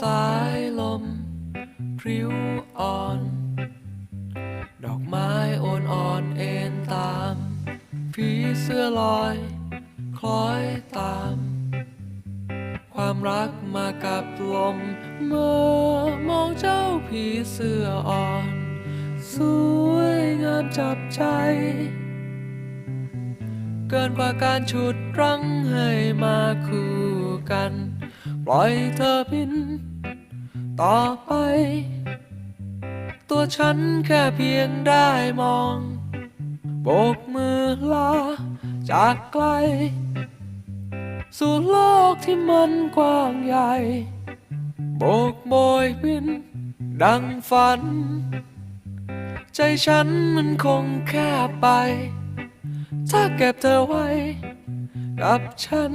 สายลมพริ้วอ่อน ดอกไม้โอนอ่อนเอ็นตามผีเสื้อลอย คล้อยตาม ความรักมากับลม เมื่อมองเจ้าผีเสื้ออ่อน สวยงามจับใจ เกินกว่าการฉุดรั้งให้มาคู่กัน ปล่อยเธอบิน ต่อไป ตัวฉันแค่เพียงได้มอง โบกมือลาจากไกล สู่โลกที่มันกว้างใหญ่ โบกโบยบิน ดังฝัน ใจฉันมันคงแค่ไป ถ้าเก็บเธอไว้ กับฉัน